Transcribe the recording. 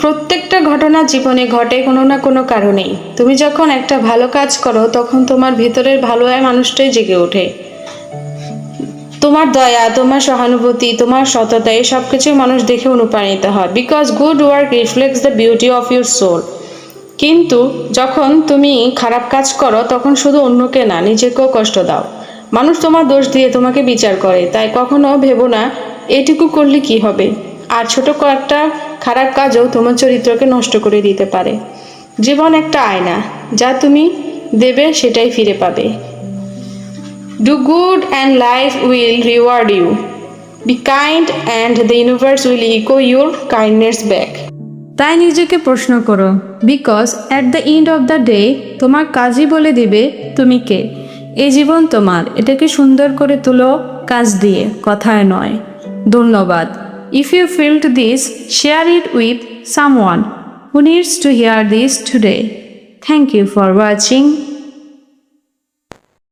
প্রত্যেকটা ঘটনা জীবনে ঘটে কোনো না কোনো কারণেই। তুমি যখন একটা ভালো কাজ করো, তখন তোমার ভিতরের ভালো মানুষটাই জেগে ওঠে। তোমার দয়া, তোমার সহানুভূতি, তোমার সততা, এই সব কিছু মানুষ দেখে অনুপ্রাণিত হয়। Because good work reflects the beauty of your soul কিন্তু যখন তুমি খারাপ কাজ করো, তখন শুধু অন্যকে না, নিজেকেও কষ্ট দাও। মানুষ তোমার দোষ দিয়ে তোমাকে বিচার করে। তাই কখনো ভেবো না, এটুকু করলে কি হবে? আর ছোট কয়েকটা খারাপ কাজও তোমার চরিত্রকে নষ্ট করে দিতে পারে। জীবন একটা আয়না, যা তুমি দেবে সেটাই ফিরে পাবে। Do good and life will reward you be kind and the universe will echo your kindness back তাই নিজেকে প্রশ্ন করো because at the end of the day তোমার কাজই বলে দিবে তুমি কে? এই জীবন তোমার, এটাকে সুন্দর করে তুলো কাজ দিয়ে, কথায় নয়। ধন্যবাদ। If you felt this, share it with someone who needs to hear this today. Thank you for watching.